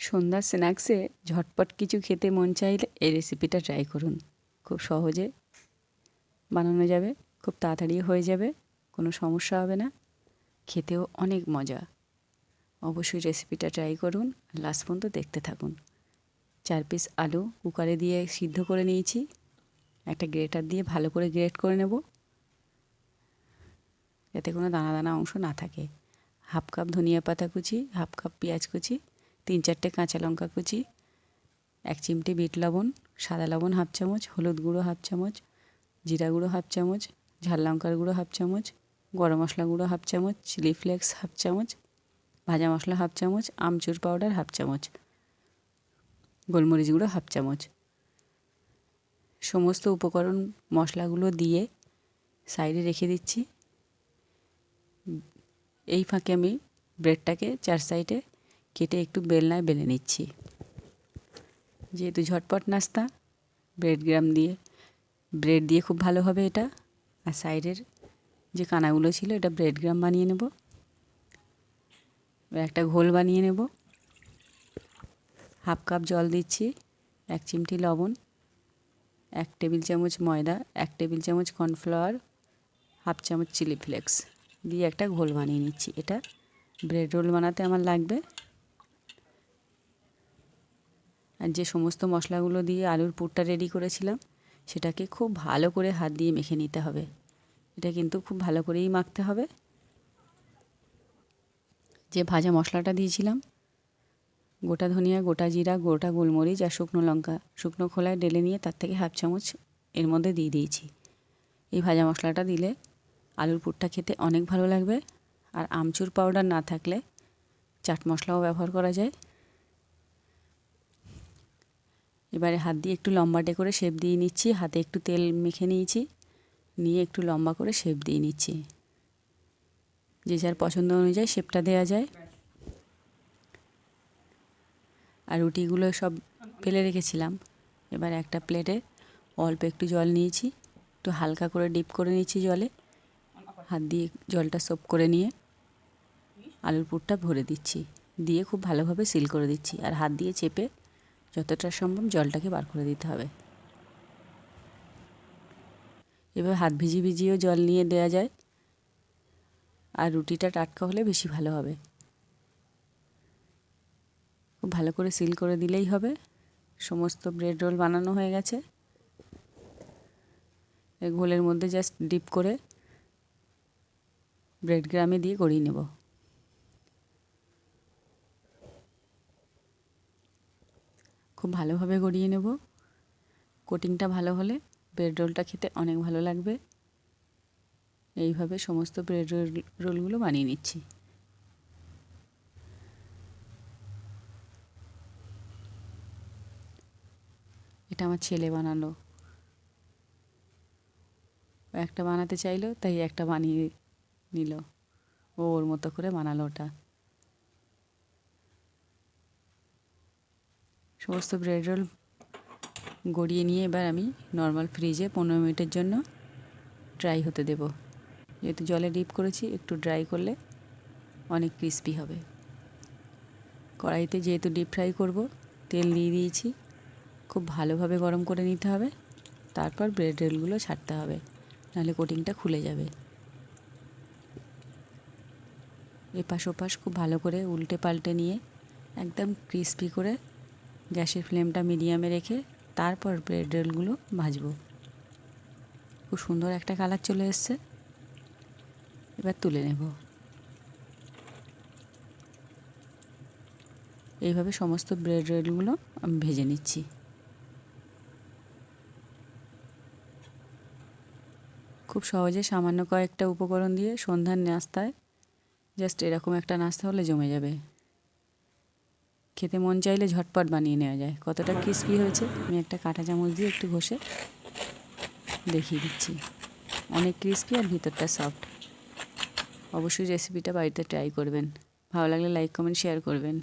সন্ধ্যার স্ন্যাক্সে ঝটপট কিছু খেতে মন চাইলে এই রেসিপিটা ট্রাই করুন। খুব সহজে বানানো যাবে, খুব তাড়াতাড়ি হয়ে যাবে, কোনো সমস্যা হবে না। খেতেও অনেক মজা। অবশ্যই রেসিপিটা ট্রাই করুন লাস্ট পর্যন্ত দেখতে থাকুন। চার পিস আলু কুকারে দিয়ে সিদ্ধ করে নিয়েছি। একটা গ্রেটার দিয়ে ভালো করে গ্রেট করে নেব। যাতে কোনো দানা দানা অংশ না থাকে। হাফ কাপ ধনিয়া পাতা কুচি, হাফ কাপ পেঁয়াজ কুচি তিন চারটে কাঁচা লঙ্কা কুচি, এক চিমটি বিট লবণ, সাদা লবণ হাফ চামচ, হলুদ গুঁড়ো হাফ চামচ, জিরা গুঁড়ো হাফ চামচ, ঝাল লঙ্কার গুঁড়ো হাফ চামচ, গরম মশলা গুঁড়ো হাফ চামচ, চিলি ফ্লেক্স হাফ চামচ, ভাজা মশলা হাফ চামচ, আমচুর পাউডার হাফ চামচ, গোলমরিচ গুঁড়ো হাফ চামচ। সমস্ত উপকরণ মশলাগুলো দিয়ে সাইডে রেখে দিচ্ছি। এই ফাঁকে আমি ব্রেডটাকে চার সাইডে কেটে একটু বেলনায় বেলে নিচ্ছি। যেহেতু ঝটপট নাস্তা ব্রেড গ্রাম দিয়ে। ব্রেড দিয়ে খুব ভালো হবে এটা। আর সাইডের যে কানাগুলো ছিল, এটা ব্রেড গ্রাম বানিয়ে নেব। একটা ঘোল বানিয়ে নেব। হাফ কাপ জল দিচ্ছি, এক চিমটি লবণ, এক টেবিল চামচ ময়দা, এক টেবিল চামচ কর্নফ্লাওয়ার, হাফ চামচ চিলি ফ্লেক্স। দিয়ে একটা ঘোল বানিয়ে নিচ্ছি। এটা ব্রেড রোল বানাতে আমার লাগবে আর যে সমস্ত মশলাগুলো দিয়ে আলুর পুরটা রেডি করেছিলাম, সেটাকে খুব ভালো করে হাত দিয়ে মেখে নিতে হবে। এটা কিন্তু খুব ভালো করেই মাখতে হবে। যে ভাজা মশলাটা দিয়েছিলাম, গোটা ধনিয়া, গোটা জিরা, গোটা গোলমরিচ আর শুকনো লঙ্কা, শুকনো খোলায় ডেলে নিয়ে তার থেকে হাফ চামচ এর মধ্যে দিয়ে দিয়েছি। এই ভাজা মশলাটা দিলে আলুর পুরটা খেতে অনেক ভালো লাগবে। আর আমচুর পাউডার না থাকলে চাট মশলাও ব্যবহার করা যায়। এবারে হাত দিয়ে একটু লম্বাটে করে শেপ দিয়ে নিচ্ছি। হাতে একটু তেল মেখে নিয়েছি। নিয়ে একটু লম্বা করে শেপ দিয়ে নিচ্ছি। যে যার পছন্দ অনুযায়ী শেপটা দেওয়া যায়। আর রুটিগুলো সব ফেলে রেখেছিলাম। এবার একটা প্লেটে অল্প একটু জল নিয়েছি। একটু হালকা করে ডিপ করে নিচ্ছি জলে। হাত দিয়ে জলটা সোপ করে নিয়ে আলুর পুরটা ভরে দিচ্ছি। দিয়ে খুব ভালোভাবে সিল করে দিচ্ছি। আর হাত দিয়ে চেপে যতটা সম্ভব জলটাকে বার করে দিতে হবে। এবার হাত ভিজিয়ে ভিজিয়েও জল নিয়ে দেওয়া যায়। আর রুটিটা টাটকা হলে বেশি ভালো হবে। খুব ভালো করে সিল করে দিলেই হবে। সমস্ত ব্রেড রোল বানানো হয়ে গেছে। ঘোলের মধ্যে জাস্ট ডিপ করে ব্রেড গ্রামে দিয়ে গড়িয়ে নেব। খুব ভালোভাবে গড়িয়ে নেব। কোটিংটা ভালো হলে ব্রেড রোলটা খেতে অনেক ভালো লাগবে। এইভাবে সমস্ত ব্রেড রোল, রোলগুলো বানিয়ে নিচ্ছি। এটা আমার ছেলে বানালো। একটা বানাতে চাইলো, তাই একটা বানিয়ে নিল। ও ওর মতো করে বানালো ওটা। সমস্ত ব্রেড রোল গড়িয়ে নিয়ে এবার আমি নর্মাল ফ্রিজে পনেরো মিনিটের জন্য ড্রাই হতে দেব। যেহেতু জলে ডিপ করেছি, একটু ড্রাই করলে অনেক ক্রিস্পি হবে। কড়াইতে যেহেতু ডিপ ফ্রাই করব, তেল দিয়ে দিয়েছি। খুব ভালোভাবে গরম করে নিতে হবে, তারপর ব্রেড রোলগুলো ছাড়তে হবে, নাহলে কোটিংটা খুলে যাবে। এপাশ ওপাশ খুব ভালো করে উল্টে পাল্টে নিয়ে একদম ক্রিস্পি করে গ্যাসের ফ্লেমটা মিডিয়ামে রেখে তারপর ব্রেড রোলগুলো ভাজবো। খুব সুন্দর একটা কালার চলে এসছে। এবার তুলে নেব। এইভাবে সমস্ত ব্রেড রোলগুলো আমি ভেজে নিচ্ছি। খুব সহজে সামান্য কয়েকটা উপকরণ দিয়ে সন্ধ্যার নাস্তায় জাস্ট এরকম একটা নাস্তা হলে জমে যাবে। খেতে মন চাইলে ঝটপট বানিয়ে নেওয়া যায়। কতটা ক্রিস্পি হয়েছে? আমি একটা কাঁটা চামচ দিয়ে একটু ঘষে দেখিয়ে দিচ্ছি। অনেক ক্রিস্পি আর ভিতরটা সফট অবশ্যই রেসিপিটা বাড়িতে ট্রাই করবেন। ভালো লাগলে লাইক কমেন্ট শেয়ার করবেন।